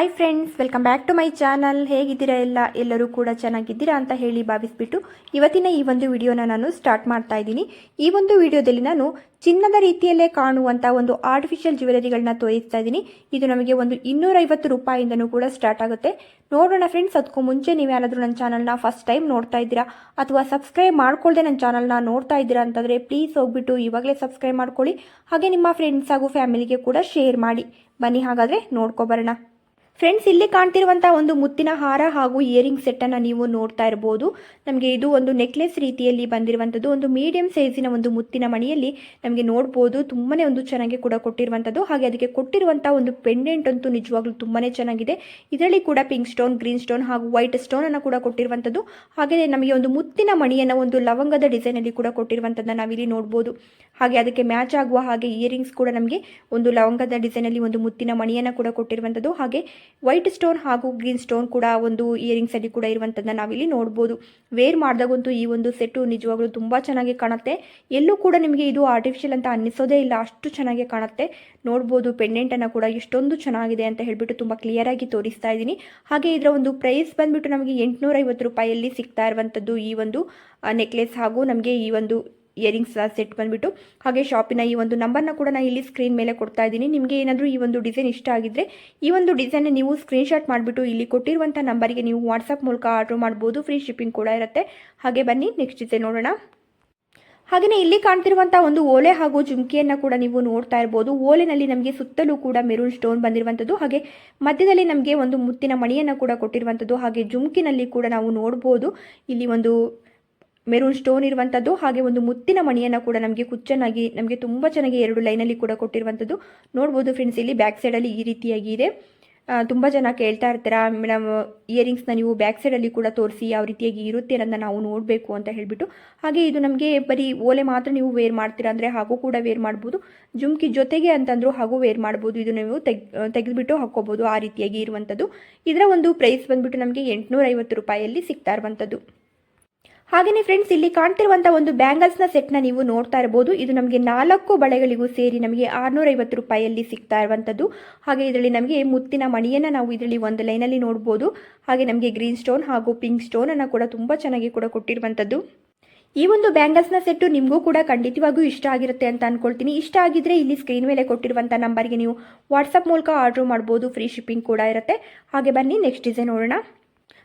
Hi friends welcome back to my channel ಹೇಗಿದ್ದೀರಾ ಎಲ್ಲ? ಎಲ್ಲರೂ ಕೂಡ ಚೆನ್ನಾಗಿದ್ದೀರಾ ಅಂತ ಹೇಳಿ ಭಾವಿಸ್ಬಿಟ್ಟು ಇವತ್ತಿನ ಈ ಒಂದು ವಿಡಿಯೋನ ನಾನು ಸ್ಟಾರ್ಟ್ ಮಾಡ್ತಾ ಇದ್ದೀನಿ. ಈ ಒಂದು ವಿಡಿಯೋದಲ್ಲಿ ನಾನು ಚಿನ್ನದ ರೀತಿಯಲ್ಲೇ ಕಾಣುವಂಥ ಒಂದು ಆರ್ಟಿಫಿಷಿಯಲ್ ಜ್ಯುವೆಲರಿಗಳನ್ನ ತೋರಿಸ್ತಾ ಇದ್ದೀನಿ. ಇದು ನಮಗೆ ಒಂದು ಇನ್ನೂರೈವತ್ತು ರೂಪಾಯಿಂದನೂ ಕೂಡ ಸ್ಟಾರ್ಟ್ ಆಗುತ್ತೆ. ನೋಡೋಣ ಫ್ರೆಂಡ್ಸ್ ಅದಕ್ಕೂ ಮುಂಚೆ ನೀವು ಯಾರಾದರೂ ನನ್ನ ಚಾನಲ್ನ ಫಸ್ಟ್ ಟೈಮ್ ನೋಡ್ತಾ ಇದ್ದೀರಾ, ಅಥವಾ ಸಬ್ಸ್ಕ್ರೈಬ್ ಮಾಡ್ಕೊಳ್ಳದೆ ನನ್ನ ಚಾನಲ್ನ ನೋಡ್ತಾ ಇದ್ದೀರಾ ಅಂತಂದರೆ ಪ್ಲೀಸ್ ಹೋಗ್ಬಿಟ್ಟು ಇವಾಗಲೇ ಸಬ್ಸ್ಕ್ರೈಬ್ ಮಾಡ್ಕೊಳ್ಳಿ. ಹಾಗೆ ನಿಮ್ಮ ಫ್ರೆಂಡ್ಸ್ ಹಾಗೂ ಫ್ಯಾಮಿಲಿಗೆ ಕೂಡ ಶೇರ್ ಮಾಡಿ. ಬನ್ನಿ ಹಾಗಾದರೆ ನೋಡ್ಕೊಬರೋಣ ಫ್ರೆಂಡ್ಸ್ ಇಲ್ಲಿ ಕಾಣ್ತಿರುವಂತಹ ಒಂದು ಮುತ್ತಿನ ಹಾರ ಹಾಗೂ ಇಯರಿಂಗ್ ಸೆಟ್ ಅನ್ನ ನೀವು ನೋಡ್ತಾ ಇರಬಹುದು ನಮಗೆ ಇದು ಒಂದು ನೆಕ್ಲೆಸ್ ರೀತಿಯಲ್ಲಿ ಬಂದಿರುವಂತದ್ದು. ಒಂದು ಮೀಡಿಯಂ ಸೈಜಿನ ಒಂದು ಮುತ್ತಿನ ಮಣಿಯಲ್ಲಿ ನಮಗೆ ನೋಡಬಹುದು ತುಂಬಾನೇ ಒಂದು ಚೆನ್ನಾಗಿ ಕೂಡ ಕೊಟ್ಟಿರುವಂತದ್ದು. ಹಾಗೆ ಅದಕ್ಕೆ ಕೊಟ್ಟಿರುವಂತಹ ಒಂದು ಪೆಂಡೆಂಟ್ ಅಂತೂ ನಿಜವಾಗ್ಲೂ ತುಂಬಾನೇ ಚೆನ್ನಾಗಿದೆ. ಇದರಲ್ಲಿ ಕೂಡ ಪಿಂಕ್ ಸ್ಟೋನ್ ಗ್ರೀನ್ ಸ್ಟೋನ್ ಹಾಗೂ ವೈಟ್ ಸ್ಟೋನ್ ಅನ್ನ ಕೂಡ ಕೊಟ್ಟಿರುವಂತದ್ದು. ಹಾಗೆ ನಮಗೆ ಒಂದು ಮುತ್ತಿನ ಮಣಿಯನ್ನು ಒಂದು ಲವಂಗದ ಡಿಸೈನ್ ಅಲ್ಲಿ ಕೂಡ ಕೊಟ್ಟಿರುವಂತದ್ದನ್ನ ನಾವಿಲ್ಲಿ ನೋಡ್ಬೋದು. ಹಾಗೆ ಅದಕ್ಕೆ ಮ್ಯಾಚ್ ಆಗುವ ಹಾಗೆ ಇಯರಿಂಗ್ಸ್ ಕೂಡ ನಮಗೆ ಒಂದು ಲವಂಗದ ಡಿಸೈನಲ್ಲಿ ಒಂದು ಮುತ್ತಿನ ಮಣಿಯನ್ನು ಕೂಡ ಕೊಟ್ಟಿರುವಂಥದ್ದು ಹಾಗೆ ವೈಟ್ ಸ್ಟೋನ್ ಹಾಗೂ ಗ್ರೀನ್ ಸ್ಟೋನ್ ಕೂಡ ಒಂದು ಇಯರಿಂಗ್ಸ್ ಅಲ್ಲಿ ಕೂಡ ಇರುವಂಥದ್ದನ್ನ ನಾವಿಲ್ಲಿ ನೋಡ್ಬೋದು. ವೇರ್ ಮಾಡಿದಾಗಂತೂ ಈ ಒಂದು ಸೆಟ್ಟು ನಿಜವಾಗ್ಲೂ ತುಂಬ ಚೆನ್ನಾಗಿ ಕಾಣುತ್ತೆ. ಎಲ್ಲೂ ಕೂಡ ನಿಮಗೆ ಇದು ಆರ್ಟಿಫಿಷಿಯಲ್ ಅಂತ ಅನ್ನಿಸೋದೇ ಇಲ್ಲ, ಅಷ್ಟು ಚೆನ್ನಾಗಿ ಕಾಣುತ್ತೆ. ನೋಡ್ಬೋದು ಪೆಂಡೆಂಟನ್ನು ಕೂಡ ಎಷ್ಟೊಂದು ಚೆನ್ನಾಗಿದೆ ಅಂತ ಹೇಳ್ಬಿಟ್ಟು ತುಂಬ ಕ್ಲಿಯರಾಗಿ ತೋರಿಸ್ತಾ ಇದ್ದೀನಿ. ಹಾಗೆ ಇದರ ಒಂದು ಪ್ರೈಸ್ ಬಂದ್ಬಿಟ್ಟು ನಮಗೆ ಎಂಟುನೂರೈವತ್ತು ರೂಪಾಯಲ್ಲಿ ಸಿಗ್ತಾ ಇರುವಂಥದ್ದು ಈ ಒಂದು ನೆಕ್ಲೆಸ್ ಹಾಗೂ ನಮಗೆ ಈ ಒಂದು ಇಯರಿಂಗ್ಸ್ ಸೆಟ್ ಬಂದ್ಬಿಟ್ಟು, ಹಾಗೆ ಶಾಪಿನ ಈ ಒಂದು ನಂಬರ್ನ ಕೂಡ ನಾನು ಇಲ್ಲಿ ಸ್ಕ್ರೀನ್ ಮೇಲೆ ಕೊಡ್ತಾ ಇದ್ದೀನಿ. ನಿಮಗೆ ಏನಾದರೂ ಈ ಒಂದು ಡಿಸೈನ್ ಇಷ್ಟ ಆಗಿದ್ರೆ, ಈ ಒಂದು ಡಿಸೈನ್ ನೀವು ಸ್ಕ್ರೀನ್ಶಾಟ್ ಮಾಡಿಬಿಟ್ಟು ಇಲ್ಲಿ ಕೊಟ್ಟಿರುವಂಥ ನಂಬರಿಗೆ ನೀವು ವಾಟ್ಸಪ್ ಮೂಲಕ ಆರ್ಡರ್ ಮಾಡ್ಬೋದು. ಫ್ರೀ ಶಿಪ್ಪಿಂಗ್ ಕೂಡ ಇರುತ್ತೆ. ಹಾಗೆ ಬನ್ನಿ ನೆಕ್ಸ್ಟ್ ಡಿಸೈನ್ ನೋಡೋಣ. ಹಾಗೆಯೇ ಇಲ್ಲಿ ಕಾಣ್ತಿರುವಂಥ ಒಂದು ಓಲೆ ಹಾಗೂ ಜುಮ್ಕಿಯನ್ನು ಕೂಡ ನೀವು ನೋಡ್ತಾ ಇರ್ಬೋದು. ಓಲೆನಲ್ಲಿ ನಮಗೆ ಸುತ್ತಲೂ ಕೂಡ ಮೆರೂನ್ ಸ್ಟೋನ್ ಬಂದಿರುವಂಥದ್ದು ಹಾಗೆ ಮಧ್ಯದಲ್ಲಿ ನಮಗೆ ಒಂದು ಮುತ್ತಿನ ಮಣಿಯನ್ನು ಕೂಡ ಕೊಟ್ಟಿರುವಂಥದ್ದು ಹಾಗೆ ಜುಮ್ಕಿನಲ್ಲಿ ಕೂಡ ನಾವು ನೋಡ್ಬೋದು. ಇಲ್ಲಿ ಒಂದು ಮೆರೂನ್ ಸ್ಟೋನ್ ಇರುವಂಥದ್ದು ಹಾಗೆ ಒಂದು ಮುತ್ತಿನ ಮಣಿಯನ್ನು ಕೂಡ ನಮಗೆ ಕುಚ್ಚನಾಗಿ ನಮಗೆ ತುಂಬ ಚೆನ್ನಾಗಿ ಎರಡು ಲೈನಲ್ಲಿ ಕೂಡ ಕೊಟ್ಟಿರುವಂಥದ್ದು ನೋಡ್ಬೋದು ಫ್ರೆಂಡ್ಸ್ ಇಲ್ಲಿ ಬ್ಯಾಕ್ ಸೈಡಲ್ಲಿ ಈ ರೀತಿಯಾಗಿ ಇದೆ. ತುಂಬ ಜನ ಕೇಳ್ತಾ ಇರ್ತೀರಾ ಮೇಡಮ್ ಇಯರಿಂಗ್ಸ್ನ ನೀವು ಬ್ಯಾಕ್ ಸೈಡಲ್ಲಿ ಕೂಡ ತೋರಿಸಿ ಯಾವ ರೀತಿಯಾಗಿ ಇರುತ್ತೆ ಅನ್ನೋದನ್ನ ನಾವು ನೋಡಬೇಕು ಅಂತ ಹೇಳಿಬಿಟ್ಟು. ಹಾಗೆ ಇದು ನಮಗೆ ಬರೀ ಓಲೆ ಮಾತ್ರ ನೀವು ವೇರ್ ಮಾಡ್ತೀರಾ ಅಂದರೆ ಹಾಗೂ ಕೂಡ ವೇರ್ ಮಾಡ್ಬೋದು. ಜುಮ್ಕಿ ಜೊತೆಗೆ ಅಂತಂದರೂ ಹಾಗೂ ವೇರ್ ಮಾಡ್ಬೋದು. ಇದು ನೀವು ತೆಗ್, ತೆಗೆದುಬಿಟ್ಟು ಹಾಕ್ಕೋಬೋದು ಆ ರೀತಿಯಾಗಿ ಇರುವಂಥದ್ದು ಇದರ ಒಂದು ಪ್ರೈಸ್ ಬಂದುಬಿಟ್ಟು ನಮಗೆ ಎಂಟುನೂರೈವತ್ತು ರೂಪಾಯಲ್ಲಿ ಸಿಗ್ತಾ ಇರುವಂಥದ್ದು ಹಾಗೆಯೇ ಫ್ರೆಂಡ್ಸ್ ಇಲ್ಲಿ ಕಾಣ್ತಿರುವಂಥ ಒಂದು ಬ್ಯಾಂಗಲ್ಸ್ನ ಸೆಟ್ನ ನೀವು ನೋಡ್ತಾ ಇರಬಹುದು ಇದು ನಮಗೆ ನಾಲ್ಕು ಬಳೆಗಳಿಗೂ ಸೇರಿ ನಮಗೆ ಆರುನೂರೈವತ್ತು ರೂಪಾಯಿಯಲ್ಲಿ ಸಿಗ್ತಾ ಇರುವಂಥದ್ದು ಹಾಗೆ ಇದರಲ್ಲಿ ನಮಗೆ ಮುತ್ತಿನ ಮಣಿಯನ್ನು ನಾವು ಇದರಲ್ಲಿ ಒಂದು ಲೈನಲ್ಲಿ ನೋಡ್ಬೋದು. ಹಾಗೆ ನಮಗೆ ಗ್ರೀನ್ ಸ್ಟೋನ್ ಹಾಗೂ ಪಿಂಕ್ ಸ್ಟೋನನ್ನು ಕೂಡ ತುಂಬ ಚೆನ್ನಾಗಿ ಕೂಡ ಕೊಟ್ಟಿರುವಂಥದ್ದು ಈ ಒಂದು ಬ್ಯಾಂಗಲ್ಸ್ನ ಸೆಟ್ಟು ನಿಮಗೂ ಕೂಡ ಖಂಡಿತವಾಗೂ ಇಷ್ಟ ಆಗಿರುತ್ತೆ ಅಂತ ಅನ್ಕೊಳ್ತೀನಿ. ಇಷ್ಟ ಆಗಿದ್ರೆ ಇಲ್ಲಿ ಸ್ಕ್ರೀನ್ ಮೇಲೆ ಕೊಟ್ಟಿರುವಂಥ ನಂಬರ್ಗೆ ನೀವು ವಾಟ್ಸಪ್ ಮೂಲಕ ಆರ್ಡರ್ ಮಾಡ್ಬೋದು. ಫ್ರೀ ಶಿಪ್ಪಿಂಗ್ ಕೂಡ ಇರುತ್ತೆ. ಹಾಗೆ ಬನ್ನಿ ನೆಕ್ಸ್ಟ್ ಡಿಸೈನ್ ನೋಡೋಣ.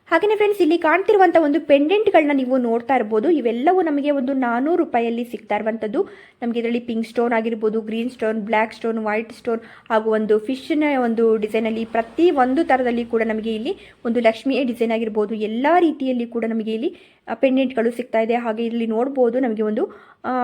ಹಾಗೆಯೇ ಫ್ರೆಂಡ್ಸ್ ಇಲ್ಲಿ ಕಾಣ್ತಿರುವಂಥ ಒಂದು ಪೆಂಡೆಂಟ್ಗಳನ್ನ ನೀವು ನೋಡ್ತಾ ಇರ್ಬೋದು. ಇವೆಲ್ಲವೂ ನಮಗೆ ಒಂದು ನಾನ್ನೂರು ರೂಪಾಯಲ್ಲಿ ಸಿಗ್ತಾ ಇರುವಂಥದ್ದು ನಮಗೆ ಇದರಲ್ಲಿ ಪಿಂಕ್ ಸ್ಟೋನ್ ಆಗಿರ್ಬೋದು green stone black stone white stone ಹಾಗೂ ಒಂದು ಫಿಶ್ನ ಒಂದು ಡಿಸೈನಲ್ಲಿ ಪ್ರತಿ ಒಂದು ಥರದಲ್ಲಿ ಕೂಡ ನಮಗೆ ಇಲ್ಲಿ ಒಂದು ಲಕ್ಷ್ಮಿಯ ಡಿಸೈನ್ ಆಗಿರ್ಬೋದು. ಎಲ್ಲ ರೀತಿಯಲ್ಲಿ ಕೂಡ ನಮಗೆ ಇಲ್ಲಿ ಪೆಂಡೆಂಟ್ಗಳು ಸಿಗ್ತಾ ಇದೆ. ಹಾಗೆ ಇಲ್ಲಿ ನೋಡ್ಬೋದು ನಮಗೆ ಒಂದು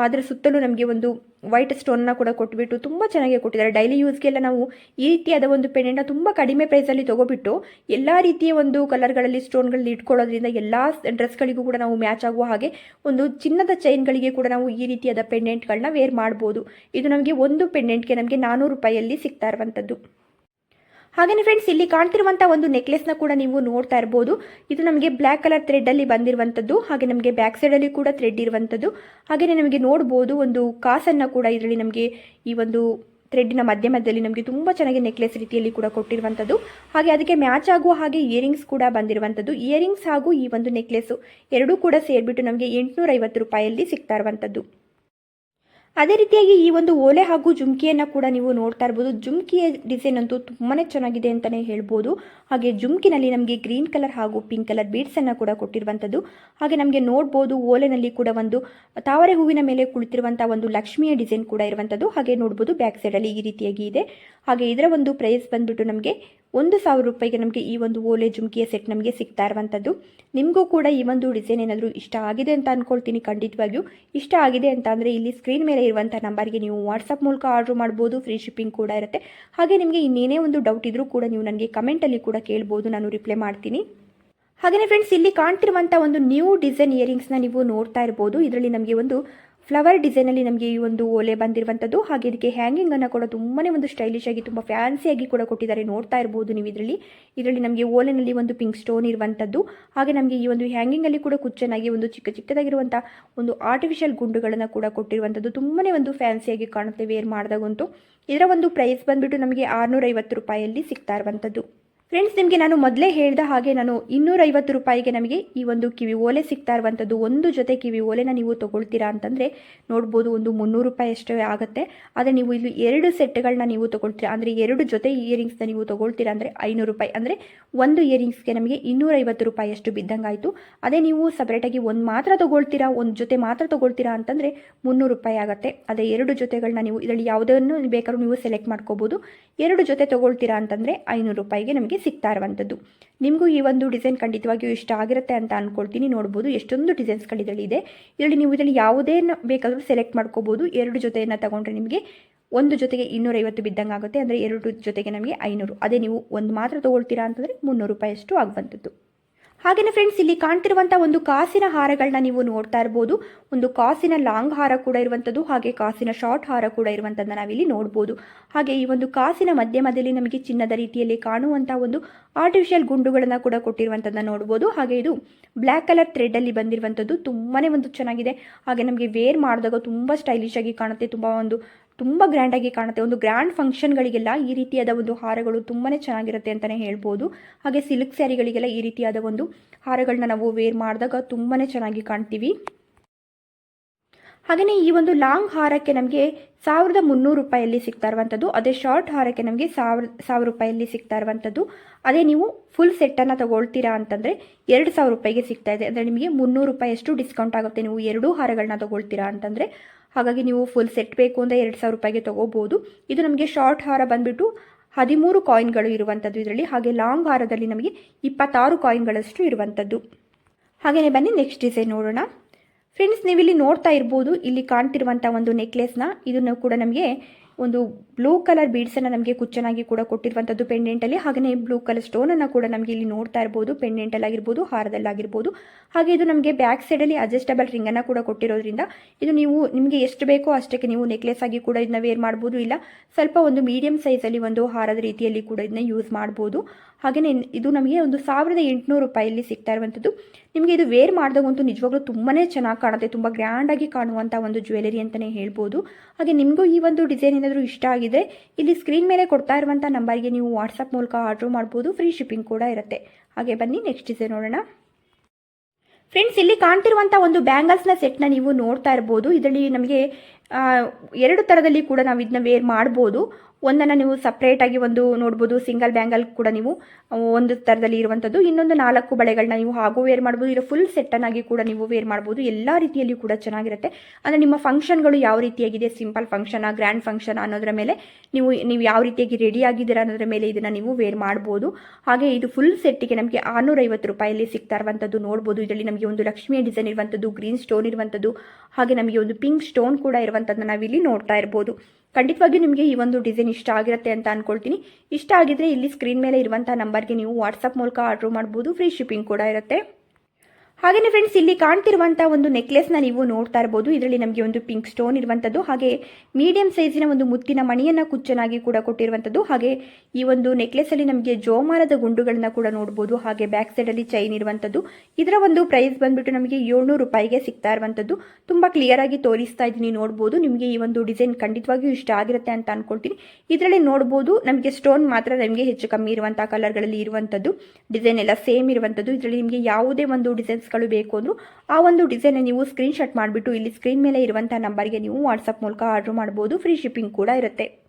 ಅದರ ಸುತ್ತಲೂ ನಮಗೆ ಒಂದು ವೈಟ್ ಸ್ಟೋನ್ನ ಕೂಡ ಕೊಟ್ಬಿಟ್ಟು ತುಂಬ ಚೆನ್ನಾಗಿ ಕೊಟ್ಟಿದ್ದಾರೆ. ಡೈಲಿ ಯೂಸ್ಗೆಲ್ಲ ನಾವು ಈ ರೀತಿಯಾದ ಒಂದು ಪೆಂಡೆಂಟ್ನ ತುಂಬ ಕಡಿಮೆ ಪ್ರೈಸಲ್ಲಿ ತೊಗೊಬಿಟ್ಟು ಎಲ್ಲ ರೀತಿಯ ಒಂದು ಕಲರ್ಗಳಲ್ಲಿ ಸ್ಟೋನ್ಗಳಲ್ಲಿ ಇಟ್ಕೊಳ್ಳೋದ್ರಿಂದ ಎಲ್ಲ ಡ್ರೆಸ್ಗಳಿಗೂ ಕೂಡ ನಾವು ಮ್ಯಾಚ್ ಆಗುವ ಹಾಗೆ ಒಂದು ಚಿನ್ನದ ಚೈನ್ಗಳಿಗೆ ಕೂಡ ನಾವು ಈ ರೀತಿಯಾದ ಪೆಂಡೆಂಟ್ಗಳನ್ನ ವೇರ್ ಮಾಡ್ಬೋದು. ಇದು ನಮಗೆ ಒಂದು ಪೆಂಡೆಂಟ್ಗೆ ನಮಗೆ ನಾನ್ನೂರು ರೂಪಾಯಿಯಲ್ಲಿ ಸಿಗ್ತಾ ಇರುವಂಥದ್ದು ಹಾಗೆಯೇ ಫ್ರೆಂಡ್ಸ್ ಇಲ್ಲಿ ಕಾಣ್ತಿರುವಂಥ ಒಂದು ನೆಕ್ಲೆಸ್ನ ಕೂಡ ನೀವು ನೋಡ್ತಾ ಇರ್ಬೋದು. ಇದು ನಮಗೆ ಬ್ಲ್ಯಾಕ್ ಕಲರ್ ಥ್ರೆಡ್ಡಲ್ಲಿ ಬಂದಿರುವಂಥದ್ದು ಹಾಗೆ ನಮಗೆ ಬ್ಯಾಕ್ ಸೈಡಲ್ಲಿ ಕೂಡ ಥ್ರೆಡ್ ಇರುವಂಥದ್ದು ಹಾಗೆಯೇ ನಮಗೆ ನೋಡ್ಬೋದು, ಒಂದು ಕಾಸನ್ನು ಕೂಡ ಇದರಲ್ಲಿ ನಮಗೆ ಈ ಒಂದು ಥ್ರೆಡ್ಡಿನ ಮಧ್ಯ ಮಧ್ಯದಲ್ಲಿ ನಮಗೆ ತುಂಬ ಚೆನ್ನಾಗಿ ನೆಕ್ಲೆಸ್ ರೀತಿಯಲ್ಲಿ ಕೂಡ ಕೊಟ್ಟಿರುವಂಥದ್ದು ಹಾಗೆ ಅದಕ್ಕೆ ಮ್ಯಾಚ್ ಆಗುವ ಹಾಗೆ ಇಯರಿಂಗ್ಸ್ ಕೂಡ ಬಂದಿರುವಂಥದ್ದು ಇಯರಿಂಗ್ಸ್ ಹಾಗೂ ಈ ಒಂದು ನೆಕ್ಲೆಸ್ಸು ಎರಡೂ ಕೂಡ ಸೇರಿಬಿಟ್ಟು ನಮಗೆ ಎಂಟುನೂರೈವತ್ತು ರೂಪಾಯಲ್ಲಿ ಸಿಗ್ತಾ ಇರುವಂಥದ್ದು ಅದೇ ರೀತಿಯಾಗಿ ಈ ಒಂದು ಓಲೆ ಹಾಗೂ ಜುಮ್ಕಿಯನ್ನು ಕೂಡ ನೀವು ನೋಡ್ತಾ ಇರ್ಬೋದು. ಜುಮ್ಕಿಯ ಡಿಸೈನ್ ಅಂತೂ ತುಂಬಾ ಚೆನ್ನಾಗಿದೆ ಅಂತಲೇ ಹೇಳ್ಬೋದು. ಹಾಗೆ ಜುಮ್ಕಿನಲ್ಲಿ ನಮಗೆ ಗ್ರೀನ್ ಕಲರ್ ಹಾಗೂ ಪಿಂಕ್ ಕಲರ್ ಬೀಡ್ಸನ್ನು ಕೂಡ ಕೊಟ್ಟಿರುವಂಥದ್ದು ಹಾಗೆ ನಮಗೆ ನೋಡ್ಬೋದು, ಓಲೆನಲ್ಲಿ ಕೂಡ ಒಂದು ತಾವರೆ ಹೂವಿನ ಮೇಲೆ ಕುಳಿತಿರುವಂಥ ಒಂದು ಲಕ್ಷ್ಮಿಯ ಡಿಸೈನ್ ಕೂಡ ಇರುವಂಥದ್ದು ಹಾಗೆ ನೋಡ್ಬೋದು ಬ್ಯಾಕ್ ಸೈಡಲ್ಲಿ ಈ ರೀತಿಯಾಗಿ ಇದೆ. ಹಾಗೆ ಇದರ ಒಂದು ಪ್ರೈಸ್ ಬಂದ್ಬಿಟ್ಟು ನಮಗೆ ಒಂದು ಸಾವಿರ ರೂಪಾಯಿಗೆ ನಮಗೆ ಈ ಒಂದು ಓಲೆ ಜುಮ್ಕಿಯ ಸೆಟ್ ನಮಗೆ ಸಿಗ್ತಾ ಇರುವಂಥದ್ದು. ನಿಮಗೂ ಕೂಡ ಈ ಒಂದು ಡಿಸೈನ್ ಏನಾದರೂ ಇಷ್ಟ ಆಗಿದೆ ಅಂತ ಅಂದ್ಕೊಳ್ತೀನಿ ಖಂಡಿತವಾಗಿಯೂ. ಇಷ್ಟ ಆಗಿದೆ ಅಂತ ಅಂದರೆ ಇಲ್ಲಿ ಸ್ಕ್ರೀನ್ ಮೇಲೆ ಇರುವಂಥ ನಂಬರ್ಗೆ ನೀವು ವಾಟ್ಸಪ್ ಮೂಲಕ ಆರ್ಡ್ರ್ ಮಾಡ್ಬೋದು, ಫ್ರೀ ಶಿಪ್ಪಿಂಗ್ ಕೂಡ ಇರುತ್ತೆ. ಹಾಗೆ ನಿಮಗೆ ಇನ್ನೇನೇ ಒಂದು ಡೌಟ್ ಇದ್ದರೂ ಕೂಡ ನೀವು ನನಗೆ ಕಮೆಂಟಲ್ಲಿ ಕೂಡ ಕೇಳ್ಬೋದು, ನಾನು ರಿಪ್ಲೈ ಮಾಡ್ತೀನಿ. ಹಾಗೆಯೇ ಫ್ರೆಂಡ್ಸ್ ಇಲ್ಲಿ ಕಾಣ್ತಿರುವಂಥ ಒಂದು ನ್ಯೂ ಡಿಸೈನ್ ಇಯರಿಂಗ್ಸ್ನ ನೀವು ನೋಡ್ತಾ ಇರ್ಬೋದು. ಇದರಲ್ಲಿ ನಮಗೆ ಒಂದು ಫ್ಲವರ್ ಡಿಸೈನಲ್ಲಿ ನಮಗೆ ಈ ಒಂದು ಓಲೆ ಬಂದಿರುವಂಥದ್ದು ಹಾಗೆ ಇದಕ್ಕೆ ಹ್ಯಾಂಗಿಂಗನ್ನು ಕೂಡ ತುಂಬಾ ಒಂದು ಸ್ಟೈಲಿಶ್ ಆಗಿ, ತುಂಬ ಫ್ಯಾನ್ಸಿಯಾಗಿ ಕೂಡ ಕೊಟ್ಟಿದ್ದಾರೆ. ನೋಡ್ತಾ ಇರ್ಬೋದು ನೀವು ಇದರಲ್ಲಿ. ಇದರಲ್ಲಿ ನಮಗೆ ಓಲೆನಲ್ಲಿ ಒಂದು ಪಿಂಕ್ ಸ್ಟೋನ್ ಇರುವಂಥದ್ದು ಹಾಗೆ ನಮಗೆ ಈ ಒಂದು ಹ್ಯಾಂಗಿಂಗಲ್ಲಿ ಕೂಡ ಕುಚ್ಚನಾಗಿ ಒಂದು ಚಿಕ್ಕ ಚಿಕ್ಕದಾಗಿರುವಂಥ ಒಂದು ಆರ್ಟಿಫಿಷಿಯಲ್ ಗುಂಡುಗಳನ್ನು ಕೂಡ ಕೊಟ್ಟಿರುವಂಥದ್ದು ತುಂಬಾನೇ ಒಂದು ಫ್ಯಾನ್ಸಿಯಾಗಿ ಕಾಣುತ್ತೆ ವೇರ್ ಮಾಡಿದಾಗಂತೂ ಇದರ ಒಂದು ಪ್ರೈಸ್ ಬಂದುಬಿಟ್ಟು ನಮಗೆ ಆರುನೂರೈವತ್ತು ರೂಪಾಯಿಯಲ್ಲಿ ಸಿಗ್ತಾ ಇರುವಂಥದ್ದು ಫ್ರೆಂಡ್ಸ್ ನಿಮಗೆ ನಾನು ಮೊದಲೇ ಹೇಳಿದ ಹಾಗೆ ನಾನು ಇನ್ನೂರೈವತ್ತು ರೂಪಾಯಿಗೆ ನಮಗೆ ಈ ಒಂದು ಕಿವಿ ಓಲೆ ಸಿಗ್ತಾ ಇರುವಂಥದ್ದು ಒಂದು ಜೊತೆ ಕಿವಿ ಓಲೆನ ನೀವು ತೊಗೊಳ್ತೀರಾ ಅಂತಂದರೆ ನೋಡ್ಬೋದು ಒಂದು ಮುನ್ನೂರು ರೂಪಾಯಿ ಅಷ್ಟೇ ಆಗುತ್ತೆ. ಆದರೆ ನೀವು ಇಲ್ಲಿ ಎರಡು ಸೆಟ್ಗಳನ್ನ ನೀವು ತೊಗೊಳ್ತೀರಾ ಅಂದರೆ ಎರಡು ಜೊತೆ ಇಯರಿಂಗ್ಸ್ನ ನೀವು ತೊಗೊಳ್ತೀರಾ ಅಂದರೆ ಐನೂರು ರೂಪಾಯಿ. ಅಂದರೆ ಒಂದು ಇಯರಿಂಗ್ಸ್ಗೆ ನಮಗೆ ಇನ್ನೂರೈವತ್ತು ರೂಪಾಯಿ ಅಷ್ಟು ಬಿದ್ದಂಗಾಯಿತು. ಅದೇ ನೀವು ಸಪ್ರೇಟಾಗಿ ಒಂದು ಮಾತ್ರ ತೊಗೊಳ್ತೀರಾ, ಒಂದು ಜೊತೆ ಮಾತ್ರ ತೊಗೊಳ್ತೀರಾ ಅಂತಂದರೆ ಮುನ್ನೂರು ರೂಪಾಯಿ ಆಗುತ್ತೆ. ಅದೇ ಎರಡು ಜೊತೆಗಳನ್ನ ನೀವು ಇದರಲ್ಲಿ ಯಾವುದನ್ನು ಬೇಕಾದ್ರೂ ನೀವು ಸೆಲೆಕ್ಟ್ ಮಾಡ್ಕೋಬೋದು. ಎರಡು ಜೊತೆ ತೊಗೊಳ್ತೀರಾ ಅಂತಂದರೆ ಐನೂರು ರೂಪಾಯಿಗೆ ನಮಗೆ ಸಿಗ್ತಾ ಇರುವಂಥದ್ದು. ನಿಮಗೂ ಈ ಒಂದು ಡಿಸೈನ್ ಖಂಡಿತವಾಗಿಯೂ ಇಷ್ಟ ಆಗಿರುತ್ತೆ ಅಂತ ಅಂದ್ಕೊಳ್ತೀನಿ ನೋಡ್ಬೋದು ಎಷ್ಟೊಂದು ಡಿಸೈನ್ಸ್ಗಳು ಇದರಲ್ಲಿ ಇದೆ. ಇದರಲ್ಲಿ ನೀವು ಇದರಲ್ಲಿ ಯಾವುದೇ ಬೇಕಾದರೂ ಸೆಲೆಕ್ಟ್ ಮಾಡ್ಕೋಬೋದು. ಎರಡು ಜೊತೆಯನ್ನು ತಗೊಂಡ್ರೆ ನಿಮಗೆ ಒಂದು ಜೊತೆಗೆ ಇನ್ನೂರೈವತ್ತು ಬಿದ್ದಂಗೆ ಆಗುತ್ತೆ. ಅಂದರೆ ಎರಡು ಜೊತೆಗೆ ನಮಗೆ ಐನೂರು. ಅದೇ ನೀವು ಒಂದು ಮಾತ್ರ ತೊಗೊಳ್ತೀರಾ ಅಂತಂದರೆ ಮುನ್ನೂರು ರೂಪಾಯಿ ಅಷ್ಟು ಆಗುವಂಥದ್ದು. ಹಾಗೆಯೇ ಫ್ರೆಂಡ್ಸ್ ಇಲ್ಲಿ ಕಾಣ್ತಿರುವಂಥ ಒಂದು ಕಾಸಿನ ಹಾರಗಳನ್ನ ನೀವು ನೋಡ್ತಾ ಇರ್ಬೋದು. ಒಂದು ಕಾಸಿನ ಲಾಂಗ್ ಹಾರ ಕೂಡ ಇರುವಂಥದ್ದು ಹಾಗೆ ಕಾಸಿನ ಶಾರ್ಟ್ ಹಾರ ಕೂಡ ಇರುವಂಥದ್ದನ್ನ ನಾವಿಲ್ಲಿ ನೋಡ್ಬೋದು. ಹಾಗೆ ಈ ಒಂದು ಕಾಸಿನ ಮಧ್ಯ ಮಧ್ಯದಲ್ಲಿ ನಮಗೆ ಚಿನ್ನದ ರೀತಿಯಲ್ಲಿ ಕಾಣುವಂಥ ಒಂದು ಆರ್ಟಿಫಿಷಿಯಲ್ ಗುಂಡುಗಳನ್ನು ಕೂಡ ಕೊಟ್ಟಿರುವಂಥದ್ದನ್ನ ನೋಡ್ಬೋದು. ಹಾಗೆ ಇದು ಬ್ಲ್ಯಾಕ್ ಕಲರ್ ಥ್ರೆಡ್ಡಲ್ಲಿ ಬಂದಿರುವಂಥದ್ದು ತುಂಬಾ ಒಂದು ಚೆನ್ನಾಗಿದೆ. ಹಾಗೆ ನಮಗೆ ವೇರ್ ಮಾಡಿದಾಗ ತುಂಬ ಸ್ಟೈಲಿಶ್ ಆಗಿ ಕಾಣುತ್ತೆ. ತುಂಬ ಒಂದು ತುಂಬ ಗ್ರ್ಯಾಂಡಾಗಿ ಕಾಣುತ್ತೆ. ಒಂದು ಗ್ರ್ಯಾಂಡ್ ಫಂಕ್ಷನ್ಗಳಿಗೆಲ್ಲ ಈ ರೀತಿಯಾದ ಒಂದು ಹಾರಗಳು ತುಂಬಾ ಚೆನ್ನಾಗಿರುತ್ತೆ ಅಂತಲೇ ಹೇಳ್ಬೋದು. ಹಾಗೆ ಸಿಲ್ಕ್ ಸ್ಯಾರಿಗಳಿಗೆಲ್ಲ ಈ ರೀತಿಯಾದ ಒಂದು ಹಾರಗಳನ್ನ ನಾವು ವೇರ್ ಮಾಡಿದಾಗ ತುಂಬಾ ಚೆನ್ನಾಗಿ ಕಾಣ್ತೀವಿ. ಹಾಗೆಯೇ ಈ ಒಂದು ಲಾಂಗ್ ಹಾರಕ್ಕೆ ನಮಗೆ ಸಾವಿರದ ಮುನ್ನೂರು ರೂಪಾಯಲ್ಲಿ ಸಿಗ್ತಾ ಇರುವಂಥದ್ದು ಅದೇ ಶಾರ್ಟ್ ಹಾರಕ್ಕೆ ನಮಗೆ ಸಾವಿರ ಸಾವಿರ ರೂಪಾಯಲ್ಲಿ ಸಿಗ್ತಾ ಇರುವಂಥದ್ದು ಅದೇ ನೀವು ಫುಲ್ ಸೆಟ್ಟನ್ನು ತಗೊಳ್ತೀರಾ ಅಂತಂದರೆ ಎರಡು ಸಾವಿರ ರೂಪಾಯಿಗೆ ಸಿಗ್ತಾ ಇದೆ. ಅಂದರೆ ನಿಮಗೆ ಮುನ್ನೂರು ರೂಪಾಯಿಯಷ್ಟು ಡಿಸ್ಕೌಂಟ್ ಆಗುತ್ತೆ. ನೀವು ಎರಡೂ ಹಾರಗಳನ್ನ ತಗೊಳ್ತೀರಾ ಅಂತಂದರೆ ಹಾಗಾಗಿ ನೀವು ಫುಲ್ ಸೆಟ್ ಬೇಕು ಅಂದರೆ ಎರಡು ಸಾವಿರ ರೂಪಾಯಿಗೆ ತೊಗೋಬೋದು. ಇದು ನಮಗೆ ಶಾರ್ಟ್ ಹಾರ ಬಂದುಬಿಟ್ಟು ಹದಿಮೂರು ಕಾಯಿನ್ಗಳು ಇರುವಂಥದ್ದು ಇದರಲ್ಲಿ, ಹಾಗೆ ಲಾಂಗ್ ಹಾರದಲ್ಲಿ ನಮಗೆ ಇಪ್ಪತ್ತಾರು ಕಾಯಿನ್ಗಳಷ್ಟು ಇರುವಂಥದ್ದು ಹಾಗೆಯೇ ಬನ್ನಿ ನೆಕ್ಸ್ಟ್ ಡಿಸೈನ್ ನೋಡೋಣ. ಫ್ರೆಂಡ್ಸ್ ನೀವಿಲ್ಲಿ ನೋಡ್ತಾ ಇರ್ಬೋದು, ಇಲ್ಲಿ ಕಾಣ್ತಿರುವಂಥ ಒಂದು ನೆಕ್ಲೆಸ್ನ ಇದನ್ನು ಕೂಡ ನಮಗೆ ಒಂದು ಬ್ಲೂ ಕಲರ್ ಬೀಡ್ಸ್ ಅನ್ನ ನಮಗೆ ಕುಚ್ಚನಾಗಿ ಕೂಡ ಕೊಟ್ಟಿರುವಂತದ್ದು ಪೆಂಡೆಂಟ್ ಅಲ್ಲಿ. ಹಾಗೆ ಬ್ಲೂ ಕಲರ್ ಸ್ಟೋನ್ ಅನ್ನ ಕೂಡ ನಮಗೆ ಇಲ್ಲಿ ನೋಡ್ತಾ ಇರಬಹುದು ಪೆಂಡೆಂಟ್ ಅಲ್ಲಿ ಆಗಿರ್ಬೋದು ಹಾರದಲ್ಲಾಗಿರ್ಬೋದು ಹಾಗೆ ಇದು ನಮಗೆ ಬ್ಯಾಕ್ ಸೈಡ್ ಅಲ್ಲಿ ಅಡ್ಜಸ್ಟಬಲ್ ರಿಂಗ್ ಅನ್ನ ಕೂಡ ಕೊಟ್ಟಿರೋದ್ರಿಂದ ಇದು ನೀವು ನಿಮಗೆ ಎಷ್ಟು ಬೇಕೋ ಅಷ್ಟಕ್ಕೆ ನೀವು ನೆಕ್ಲೆಸ್ ಆಗಿ ಕೂಡ ಇದನ್ನ ವೇರ್ ಮಾಡಬಹುದು ಇಲ್ಲ, ಸ್ವಲ್ಪ ಒಂದು ಮೀಡಿಯಂ ಸೈಜ್ ಅಲ್ಲಿ ಒಂದು ಹಾರದ ರೀತಿಯಲ್ಲಿ ಕೂಡ ಇದನ್ನ ಯೂಸ್ ಮಾಡಬಹುದು ಹಾಗೆಯೇ ಇದು ನಮಗೆ ಒಂದು ಸಾವಿರದ ಎಂಟುನೂರು ರೂಪಾಯಲ್ಲಿ ಸಿಗ್ತಾ ಇರುವಂತದ್ದು. ನಿಮಗೆ ಇದು ವೇರ್ ಮಾಡಿದಾಗಂತೂ ನಿಜವಾಗ್ಲೂ ತುಂಬಾ ಚೆನ್ನಾಗಿ ಕಾಣುತ್ತೆ. ಗ್ರ್ಯಾಂಡ್ ಆಗಿ ಕಾಣುವಂತ ಒಂದು ಜ್ಯುವೆಲರಿ ಅಂತಾನೆ ಹೇಳ್ಬೋದು. ಹಾಗೆ ನಿಮಗೂ ಈ ಒಂದು ಡಿಸೈನ್ ಏನಾದರೂ ಇಷ್ಟ ಆಗಿದೆ ಇಲ್ಲಿ ಸ್ಕ್ರೀನ್ ಮೇಲೆ ಕೊಡ್ತಾ ಇರುವಂಥ ನಂಬರ್ಗೆ ನೀವು ವಾಟ್ಸಪ್ ಮೂಲಕ ಆರ್ಡ್ರ್ ಮಾಡ್ಬೋದು. ಫ್ರೀ ಶಿಪ್ಪಿಂಗ್ ಕೂಡ ಇರುತ್ತೆ. ಹಾಗೆ ಬನ್ನಿ ನೆಕ್ಸ್ಟ್ ಡಿಸೈನ್ ನೋಡೋಣ. ಫ್ರೆಂಡ್ಸ್ ಇಲ್ಲಿ ಕಾಣ್ತಿರುವಂಥ ಒಂದು ಬ್ಯಾಂಗಲ್ಸ್ನ ಸೆಟ್ನ ನೀವು ನೋಡ್ತಾ ಇರ್ಬೋದು. ಇದರಲ್ಲಿ ನಮಗೆ ಎರಡು ಥರದಲ್ಲಿ ಕೂಡ ನಾವು ಇದನ್ನ ವೇರ್ ಮಾಡ್ಬೋದು. ಒಂದನ್ನು ನೀವು ಸಪ್ರೇಟಾಗಿ ಒಂದು ನೋಡ್ಬೋದು ಸಿಂಗಲ್ ಬ್ಯಾಂಗಲ್ ಕೂಡ ನೀವು ಒಂದು ಥರದಲ್ಲಿ ಇರುವಂಥದ್ದು ಇನ್ನೊಂದು ನಾಲ್ಕು ಬಳೆಗಳನ್ನ ನೀವು ಹಾಗೂ ವೇರ್ ಮಾಡ್ಬೋದು. ಇರೋ ಫುಲ್ ಸೆಟ್ಟನ್ನಾಗಿ ಕೂಡ ನೀವು ವೇರ್ ಮಾಡ್ಬೋದು. ಎಲ್ಲ ರೀತಿಯಲ್ಲಿ ಕೂಡ ಚೆನ್ನಾಗಿರುತ್ತೆ. ಅಂದರೆ ನಿಮ್ಮ ಫಂಕ್ಷನ್ಗಳು ಯಾವ ರೀತಿಯಾಗಿದೆ? ಸಿಂಪಲ್ ಫಂಕ್ಷನ್ ಗ್ರ್ಯಾಂಡ್ ಫಂಕ್ಷನ್ ಅನ್ನೋದ್ರ ಮೇಲೆ ನೀವು ನೀವು ಯಾವ ರೀತಿಯಾಗಿ ರೆಡಿ ಆಗಿದ್ದೀರಾ ಅನ್ನೋದ್ರ ಮೇಲೆ ಇದನ್ನು ನೀವು ವೇರ್ ಮಾಡ್ಬೋದು. ಹಾಗೆ ಇದು ಫುಲ್ ಸೆಟ್ಟಿಗೆ ನಮಗೆ ಆರುನೂರೈವತ್ತು ರೂಪಾಯಲ್ಲಿ ಸಿಗ್ತಾ ಇರುವಂಥದ್ದು ನೋಡ್ಬೋದು. ಇದರಲ್ಲಿ ನಮಗೆ ಒಂದು ಲಕ್ಷ್ಮಿಯ ಡಿಸೈನ್ ಇರುವಂಥದ್ದು ಗ್ರೀನ್ ಸ್ಟೋನ್ ಇರುವಂಥದ್ದು ಹಾಗೆ ನಮಗೆ ಒಂದು ಪಿಂಕ್ ಸ್ಟೋನ್ ಕೂಡ ಇರುವಂಥದ್ದನ್ನ ನಾವಿಲ್ಲಿ ನೋಡ್ತಾ ಇರ್ಬೋದು. ಖಂಡಿತವಾಗಿಯೂ ನಿಮಗೆ ಈ ಒಂದು ಡಿಸೈನ್ ಇಷ್ಟ ಆಗಿರುತ್ತೆ ಅಂತ ಅನ್ಕೊಳ್ತೀನಿ. ಇಷ್ಟ ಆಗಿದ್ರೆ ಇಲ್ಲಿ ಸ್ಕ್ರೀನ್ ಮೇಲೆ ಇರುವಂಥ ನಂಬರ್ಗೆ ನೀವು ವಾಟ್ಸಪ್ ಮೂಲಕ ಆರ್ಡ್ರ್ ಮಾಡ್ಬೋದು. ಫ್ರೀ ಶಿಪ್ಪಿಂಗ್ ಕೂಡ ಇರುತ್ತೆ. ಹಾಗೆಯೇ ಫ್ರೆಂಡ್ಸ್ ಇಲ್ಲಿ ಕಾಣ್ತಿರುವಂಥ ಒಂದು ನೆಕ್ಲೆಸ್ನ ನೀವು ನೋಡ್ತಾ ಇರ್ಬೋದು. ಇದರಲ್ಲಿ ನಮಗೆ ಒಂದು ಪಿಂಕ್ ಸ್ಟೋನ್ ಇರುವಂಥದ್ದು ಹಾಗೆ ಮೀಡಿಯಂ ಸೈಜಿನ ಒಂದು ಮುತ್ತಿನ ಮಣಿಯನ್ನು ಕುಚ್ಚನಾಗಿ ಕೂಡ ಕೊಟ್ಟಿರುವಂಥದ್ದು ಹಾಗೆ ಈ ಒಂದು ನೆಕ್ಲೆಸಲ್ಲಿ ನಮಗೆ ಜೋಮಾರದ ಗುಂಡುಗಳನ್ನ ಕೂಡ ನೋಡ್ಬೋದು, ಹಾಗೆ ಬ್ಯಾಕ್ ಸೈಡಲ್ಲಿ ಚೈನ್ ಇರುವಂಥದ್ದು ಇದರ ಒಂದು ಪ್ರೈಸ್ ಬಂದ್ಬಿಟ್ಟು ನಮಗೆ ಏಳ್ನೂರು ರೂಪಾಯಿಗೆ ಸಿಗ್ತಾ ಇರುವಂಥದ್ದು ತುಂಬ ಕ್ಲಿಯರ್ ಆಗಿ ತೋರಿಸ್ತಾ ಇದ್ದೀನಿ, ನೋಡ್ಬೋದು. ನಿಮಗೆ ಈ ಒಂದು ಡಿಸೈನ್ ಖಂಡಿತವಾಗಿಯೂ ಇಷ್ಟ ಆಗಿರುತ್ತೆ ಅಂತ ಅನ್ಕೊಳ್ತೀನಿ. ಇದರಲ್ಲಿ ನೋಡ್ಬೋದು, ನಮಗೆ ಸ್ಟೋನ್ ಮಾತ್ರ ನಮಗೆ ಹೆಚ್ಚು ಕಮ್ಮಿ ಇರುವಂಥ ಕಲರ್ಗಳಲ್ಲಿ ಇರುವಂಥದ್ದು ಡಿಸೈನ್ ಎಲ್ಲ ಸೇಮ್ ಇರುವಂಥದ್ದು ಇದರಲ್ಲಿ ನಿಮಗೆ ಯಾವುದೇ ಒಂದು ಡಿಸೈನ್ಸ್ಗಳು ಬೇಕು ಅಂದರೂ, ಆ ಒಂದು ಡಿಸೈನ್ ನೀವು ಸ್ಕ್ರೀನ್ಶಾಟ್ ಮಾಡಿಬಿಟ್ಟು ಇಲ್ಲಿ ಸ್ಕ್ರೀನ್ ಮೇಲೆ ಇರುವಂಥ ನಂಬರ್ಗೆ ನೀವು ವಾಟ್ಸಪ್ ಮೂಲಕ ಆರ್ಡ್ರ್ ಮಾಡ್ಬೋದು. ಫ್ರೀ ಶಿಪ್ಪಿಂಗ್ ಕೂಡ ಇರುತ್ತೆ.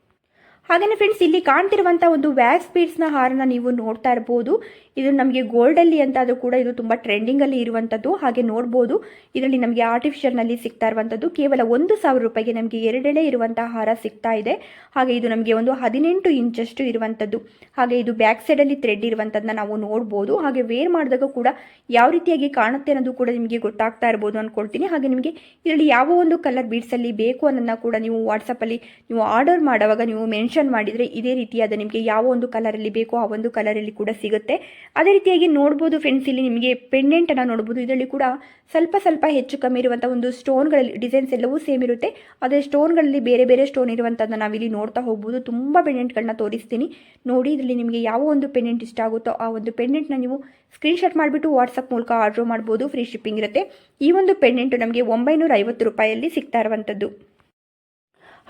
ಹಾಗೆಯೇ ಫ್ರೆಂಡ್ಸ್ ಇಲ್ಲಿ ಕಾಣ್ತಿರುವಂಥ ಒಂದು ವ್ಯಾಕ್ಸ್ ಬೀಡ್ಸ್ನ ಹಾರನ ನೀವು ನೋಡ್ತಾ ಇರ್ಬೋದು. ಇದು ನಮಗೆ ಗೋಲ್ಡಲ್ಲಿ ಅಂತ ಅದು ಕೂಡ ಇದು ತುಂಬ ಟ್ರೆಂಡಿಂಗಲ್ಲಿ ಇರುವಂಥದ್ದು ಹಾಗೆ ನೋಡ್ಬೋದು. ಇದರಲ್ಲಿ ನಮಗೆ ಆರ್ಟಿಫಿಷಿಯಲ್ನಲ್ಲಿ ಸಿಗ್ತಾ ಇರುವಂಥದ್ದು ಕೇವಲ ಒಂದು ಸಾವಿರ ರೂಪಾಯಿಗೆ ನಮಗೆ ಎರಡೆಳೆ ಇರುವಂಥ ಹಾರ ಸಿಗ್ತಾ ಇದೆ. ಹಾಗೆ ಇದು ನಮಗೆ ಒಂದು ಹದಿನೆಂಟು ಇಂಚಷ್ಟು ಇರುವಂಥದ್ದು ಹಾಗೆ ಇದು ಬ್ಯಾಕ್ ಸೈಡಲ್ಲಿ ಥ್ರೆಡ್ ಇರುವಂಥದ್ದನ್ನ ನಾವು ನೋಡ್ಬೋದು. ಹಾಗೆ ವೇರ್ ಮಾಡಿದಾಗ ಕೂಡ ಯಾವ ರೀತಿಯಾಗಿ ಕಾಣುತ್ತೆ ಅನ್ನೋದು ಕೂಡ ನಿಮಗೆ ಗೊತ್ತಾಗ್ತಾ ಇರ್ಬೋದು ಅಂದ್ಕೊಳ್ತೀನಿ ಹಾಗೆ ನಿಮಗೆ ಇದರಲ್ಲಿ ಯಾವ ಒಂದು ಕಲರ್ ಬೀಡ್ಸಲ್ಲಿ ಬೇಕು ಅನ್ನೋದನ್ನ ಕೂಡ ನೀವು ವಾಟ್ಸಪ್ಪಲ್ಲಿ ನೀವು ಆರ್ಡರ್ ಮಾಡುವಾಗ ನೀವು ಮೆನ್ಷನ್ ಮಾಡಿದರೆ ಇದೇ ರೀತಿಯಾದ ನಿಮಗೆ ಯಾವ ಒಂದು ಕಲರಲ್ಲಿ ಬೇಕೋ ಆ ಒಂದು ಕಲರಲ್ಲಿ ಕೂಡ ಸಿಗುತ್ತೆ. ಅದೇ ರೀತಿಯಾಗಿ ನೋಡ್ಬೋದು ಫ್ರೆಂಡ್ಸ್ ಇಲ್ಲಿ ನಿಮಗೆ ಪೆಂಡೆಂಟನ್ನು ನೋಡ್ಬೋದು. ಇದರಲ್ಲಿ ಕೂಡ ಸ್ವಲ್ಪ ಸ್ವಲ್ಪ ಹೆಚ್ಚು ಕಮ್ಮಿ ಇರುವಂಥ ಒಂದು ಸ್ಟೋನ್ಗಳಲ್ಲಿ ಡಿಸೈನ್ಸ್ ಎಲ್ಲವೂ ಸೇಮ್ ಇರುತ್ತೆ. ಅದೇ ಸ್ಟೋನ್ಗಳಲ್ಲಿ ಬೇರೆ ಬೇರೆ ಸ್ಟೋನ್ ಇರುವಂಥದ್ದನ್ನು ನಾವಿಲ್ಲಿ ನೋಡ್ತಾ ಹೋಗ್ಬೋದು. ತುಂಬ ಪೆಂಡೆಂಟ್ಗಳನ್ನ ತೋರಿಸ್ತೀನಿ. ನೋಡಿ, ಇದರಲ್ಲಿ ನಿಮಗೆ ಯಾವ ಒಂದು ಪೆಂಡೆಂಟ್ ಇಷ್ಟ ಆಗುತ್ತೋ ಆ ಒಂದು ಪೆಂಡೆಂಟ್ನ ನೀವು ಸ್ಕ್ರೀನ್ಶಾಟ್ ಮಾಡಿಬಿಟ್ಟು ವಾಟ್ಸಪ್ ಮೂಲಕ ಆರ್ಡ್ರ್ ಮಾಡ್ಬೋದು. ಫ್ರೀ ಶಿಪ್ಪಿಂಗ್ ಇರುತ್ತೆ. ಈ ಒಂದು ಪೆಂಡೆಂಟು ನಮಗೆ ಒಂಬೈನೂರ ಐವತ್ತು ರೂಪಾಯಲ್ಲಿ ಸಿಗ್ತಾ ಇರುವಂಥದ್ದು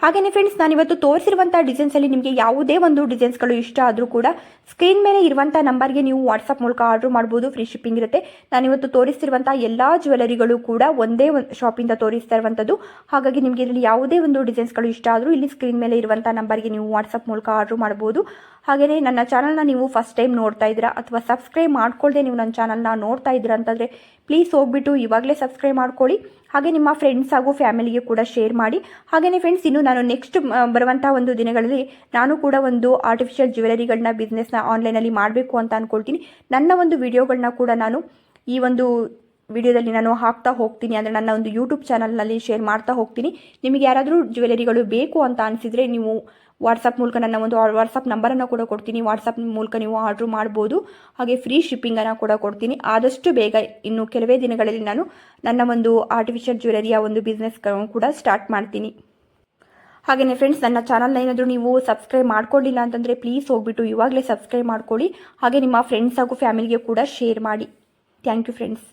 ಹಾಗೆಯೇ ಫ್ರೆಂಡ್ಸ್ ನಾನಿವತ್ತು ತೋರಿಸಿರುವಂಥ ಡಿಸೈನ್ಸಲ್ಲಿ ನಿಮಗೆ ಯಾವುದೇ ಒಂದು ಡಿಸೈನ್ಸ್ಗಳು ಇಷ್ಟ ಆದರೂ ಕೂಡ ಸ್ಕ್ರೀನ್ ಮೇಲೆ ಇರುವಂಥ ನಂಬರ್ಗೆ ನೀವು ವಾಟ್ಸಪ್ ಮೂಲಕ ಆರ್ಡರ್ ಮಾಡ್ಬೋದು ಫ್ರೀ ಶಿಪ್ಪಿಂಗ್ ಇರುತ್ತೆ. ನಾನಿವತ್ತು ತೋರಿಸ್ತಿರುವಂಥ ಎಲ್ಲ ಜ್ಯುವೆಲರಿಗಳು ಕೂಡ ಒಂದೇ ಒಂದು ಶಾಪಿಂದ ತೋರಿಸ್ತಾ ಇರುವಂಥದ್ದು ಹಾಗಾಗಿ ನಿಮಗೆ ಇದರಲ್ಲಿ ಯಾವುದೇ ಒಂದು ಡಿಸೈನ್ಸ್ಗಳು ಇಷ್ಟ ಆದರೂ ಇಲ್ಲಿ ಸ್ಕ್ರೀನ್ ಮೇಲೆ ಇರುವಂಥ ನಂಬರ್ಗೆ ನೀವು ವಾಟ್ಸಪ್ ಮೂಲಕ ಆರ್ಡರ್ ಮಾಡ್ಬೋದು. ಹಾಗೆಯೇ ನನ್ನ ಚಾನಲ್ನ ನೀವು ಫಸ್ಟ್ ಟೈಮ್ ನೋಡ್ತಾ ಇದ್ದೀರಾ ಅಥವಾ ಸಬ್ಸ್ಕ್ರೈಬ್ ಮಾಡ್ಕೊಳ್ಳದೆ ನೀವು ನನ್ನ ಚಾನಲ್ನ ನೋಡ್ತಾ ಇದ್ದೀರಾ ಅಂತಂದರೆ ಪ್ಲೀಸ್ ಹೋಗ್ಬಿಟ್ಟು ಇವಾಗಲೇ ಸಬ್ಸ್ಕ್ರೈಬ್ ಮಾಡ್ಕೊಳ್ಳಿ. ಹಾಗೆ ನಿಮ್ಮ ಫ್ರೆಂಡ್ಸ್ ಹಾಗೂ ಫ್ಯಾಮಿಲಿಗೆ ಕೂಡ ಶೇರ್ ಮಾಡಿ. ಹಾಗೆಯೇ ಫ್ರೆಂಡ್ಸ್ ಇನ್ನು ನಾನು ನೆಕ್ಸ್ಟ್ ಬರುವಂಥ ಒಂದು ದಿನಗಳಲ್ಲಿ ನಾನು ಕೂಡ ಒಂದು ಆರ್ಟಿಫಿಷಿಯಲ್ ಜ್ಯುವೆಲರಿಗಳನ್ನ ಬಿಸ್ನೆಸ್ನ ಆನ್ಲೈನಲ್ಲಿ ಮಾಡಬೇಕು ಅಂತ ಅಂದ್ಕೊಳ್ತೀನಿ ನನ್ನ ಒಂದು ವಿಡಿಯೋಗಳನ್ನ ಕೂಡ ನಾನು ಈ ಒಂದು ವಿಡಿಯೋದಲ್ಲಿ ನಾನು ಹಾಕ್ತಾ ಹೋಗ್ತೀನಿ. ಅಂದರೆ ನನ್ನ ಒಂದು ಯೂಟ್ಯೂಬ್ ಚಾನಲ್ನಲ್ಲಿ ಶೇರ್ ಮಾಡ್ತಾ ಹೋಗ್ತೀನಿ. ನಿಮಗೆ ಯಾರಾದರೂ ಜ್ಯುವೆಲರಿಗಳು ಬೇಕು ಅಂತ ಅನಿಸಿದರೆ ನೀವು ವಾಟ್ಸಪ್ ಮೂಲಕ ನನ್ನ ಒಂದು ವಾಟ್ಸಪ್ ನಂಬರನ್ನು ಕೂಡ ಕೊಡ್ತೀನಿ. ವಾಟ್ಸಪ್ ಮೂಲಕ ನೀವು ಆರ್ಡ್ರ್ ಮಾಡ್ಬೋದು. ಹಾಗೆ ಫ್ರೀ ಶಿಪ್ಪಿಂಗನ್ನು ಕೂಡ ಕೊಡ್ತೀನಿ. ಆದಷ್ಟು ಬೇಗ ಇನ್ನು ಕೆಲವೇ ದಿನಗಳಲ್ಲಿ ನಾನು ನನ್ನ ಒಂದು ಆರ್ಟಿಫಿಷಿಯಲ್ ಜ್ಯುವೆಲರಿಯ ಒಂದು ಬಿಸ್ನೆಸ್ ಕೂಡ ಸ್ಟಾರ್ಟ್ ಮಾಡ್ತೀನಿ. ಹಾಗೆಯೇ ಫ್ರೆಂಡ್ಸ್ ನನ್ನ ಚಾನಲ್ನ ಏನಾದರೂ ನೀವು ಸಬ್ಸ್ಕ್ರೈಬ್ ಮಾಡ್ಕೊಳ್ಳಿಲ್ಲ ಅಂತಂದರೆ ಪ್ಲೀಸ್ ಹೋಗ್ಬಿಟ್ಟು ಇವಾಗಲೇ ಸಬ್ಸ್ಕ್ರೈಬ್ ಮಾಡ್ಕೊಳ್ಳಿ. ಹಾಗೆ ನಿಮ್ಮ ಫ್ರೆಂಡ್ಸ್ ಹಾಗೂ ಫ್ಯಾಮಿಲಿಗೆ ಕೂಡ ಶೇರ್ ಮಾಡಿ. Thank you friends